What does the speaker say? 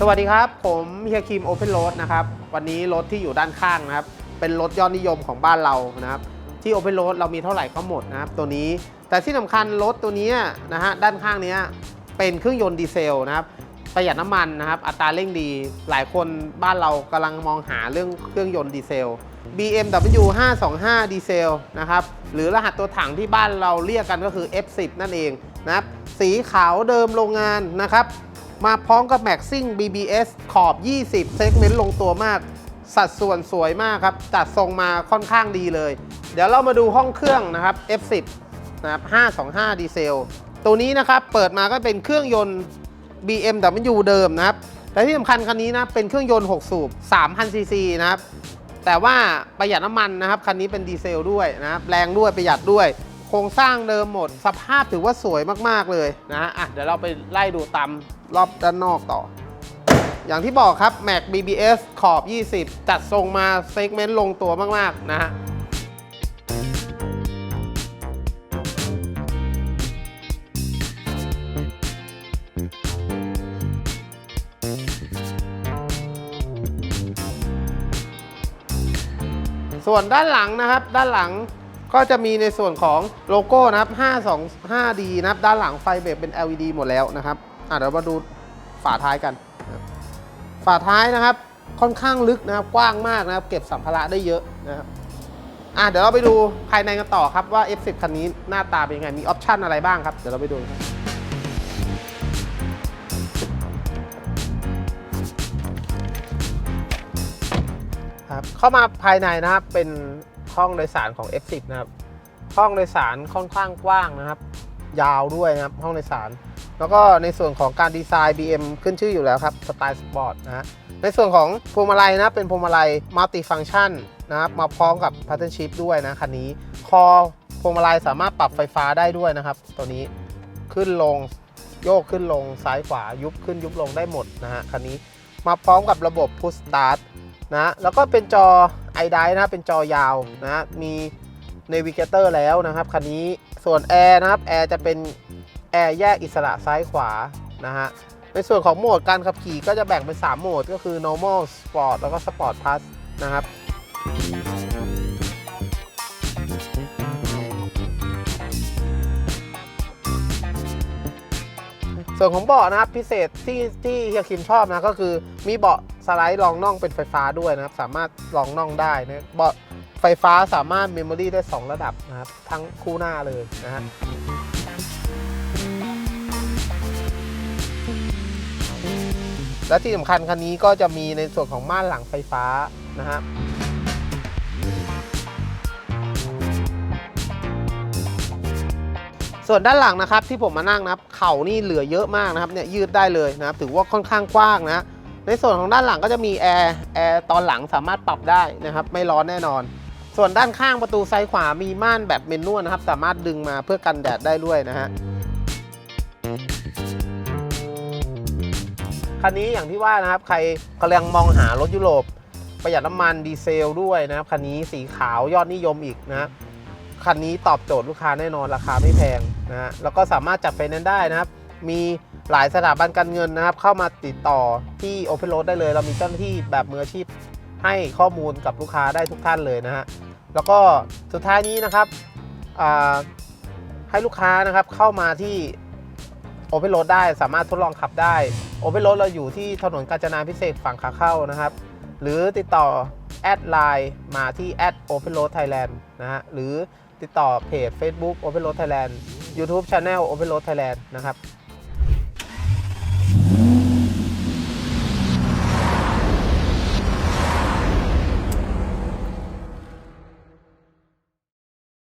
สวัสดีครับ ผมเฮียคิมโอเพนโรดนะครับ วันนี้รถที่อยู่ด้านข้างนะครับ เป็นรถยอดนิยมของบ้านเรานะครับ ที่โอเพนโรดเรามีเท่าไหร่ก็หมดนะครับ ตัวนี้แต่ที่สำคัญรถตัวนี้นะฮะด้านข้างนี้เป็นเครื่องยนต์ดีเซลนะครับประหยัดน้ำมันนะครับ อัตราเร่งดีหลายคนบ้านเรากำลังมองหาเรื่องเครื่องยนต์ดีเซล BMW 525 ดีเซลนะครับหรือรหัสตัวถังที่บ้านเราเรียกกันก็คือ F10 นั่นเองนะครับสีขาวเดิมโรงงานนะครับ มาพร้อมกับแม็กซิ่ง BBS ขอบ 20 เซกเมนต์ลงตัวมาก สัดส่วนสวยมากครับ จัดทรงมาค่อนข้างดีเลย เดี๋ยวเรามาดูห้องเครื่องนะครับ F10 นะครับ 525 ดีเซล ตัวนี้นะครับ เปิดมาก็เป็นเครื่องยนต์ BMW เดิมนะครับ แต่ที่สำคัญคันนี้นะ เป็นเครื่องยนต์ 6 สูบ 3,000 ซีซีนะครับ แต่ว่าประหยัดน้ำมันนะครับ คันนี้เป็นดีเซลด้วยนะครับ แรงด้วยประหยัดด้วย โครงสร้างเดิมหมด สภาพถือว่าสวยมากๆเลยนะฮะอะเดี๋ยวเราไปไล่ดูตามรอบด้านนอกต่อ อย่างที่บอกครับ Mac BBS ขอบ 20 จัดทรงมาเซกเมนต์ลงตัวมากๆนะฮะส่วนด้านหลังนะครับ ด้านหลัง ก็จะมีในส่วนของโลโก้นะครับ 525D นะครับ ด้านหลังไฟเบรกเป็น LED หมดแล้วนะครับอะเดี๋ยวมาดูฝาท้ายกัน ฝาท้ายนะครับ ค่อนข้างลึกนะครับ กว้างมากนะครับ เก็บสัมภาระได้เยอะนะครับอะเดี๋ยวเราไปดูภายในกันต่อครับว่า F10 คันนี้หน้าตาเป็นยังไง มีออปชันอะไรบ้างครับ เดี๋ยวเราไปดูครับครับเข้ามาภายในนะครับเป็น ห้องโดยสารของ F10 นะครับ ห้องโดยสารค่อนข้างกว้างนะครับ ยาวด้วยนะครับ ห้องโดยสาร แล้วก็ในส่วนของการดีไซน์ BM ขึ้นชื่ออยู่แล้วครับสไตล์สปอร์ตนะฮะในส่วนของพวงมาลัยนะเป็นพวงมาลัยมัลติฟัง c t ชันนะครับมาพร้อมกับ Pattern Shift ด้วยนะคันนี้ คอพวงมาลัยสามารถปรับไฟฟ้าได้ด้วยนะครับ ตัวนี้ขึ้นลงโยกขึ้นลงซ้ายขวายุบขึ้นยุบลงได้หมดนะฮะคันนี้มาพร้อมกับระบบ Push Start นะแล้วก็เป็นจอ ไอไดนะเป็นจอยาวนะมีเนวิเกเตอร์แล้วนะครับคันนี้ส่วนแอร์นะครับแอร์จะเป็นแอร์แยกอิสระซ้ายขวานะฮะในส่วนของโหมดการขับขี่ก็จะแบ่งเป็น 3 โหมดก็คือ normal sport แล้วก็ sport plus นะครับ ส่วนของเบาะนะครับพิเศษที่ที่เฮียคิมชอบนะก็คือมีเบาะสไลด์รองน่องเป็นไฟฟ้าด้วยนะครับ สามารถรองน่องได้นะเบาะไฟฟ้าสามารถเมมโมรีได้ 2 ระดับนะครับ ทั้งคู่หน้าเลยนะฮะและที่สำคัญคันนี้ก็จะมีในส่วนของม่านหลังไฟฟ้านะครับ ส่วนด้านหลังนะครับที่ผมมานั่งนะครับ เข่านี่เหลือเยอะมากนะครับเนี่ยยืดได้เลยนะครับถือว่าค่อนข้างกว้างนะในส่วนของด้านหลังก็จะมีแอร์แอร์ตอนหลังสามารถปรับได้นะครับ ไม่ร้อนแน่นอน ส่วนด้านข้างประตูซ้ายขวามีม่านแบบเมนนวลนะครับ สามารถดึงมาเพื่อกันแดดได้ด้วยนะฮะคันนี้อย่างที่ว่านะครับ ใครกำลังมองหารถยุโรป ประหยัดน้ำมันดีเซลด้วยนะครับคันนี้สีขาวยอดนิยมอีกนะ คันนี้ตอบโจทย์ลูกค้าแน่นอนราคาไม่แพงนะฮะแล้วก็สามารถจัดไฟแนนซ์ได้นะครับ มีหลายสถาบันการเงินนะครับ เข้ามาติดต่อที่ Open Road ได้เลย เรามีเจ้าหน้าที่แบบมืออาชีพให้ข้อมูลกับลูกค้าได้ทุกท่านเลยนะฮะแล้วก็สุดท้ายนี้นะครับอ่าให้ลูกค้านะครับเข้ามาที่ Open Road ได้สามารถทดลองขับได้ Open Road เราอยู่ที่ถนนกาญจนาพิเศษฝั่งขาเข้านะครับ หรือติดต่อ แอดไลน์มาที่แอด Open Road Thailand นะฮะหรือติดต่อเพจ Facebook Open Road Thailand YouTube Channel Open Road Thailand นะครับ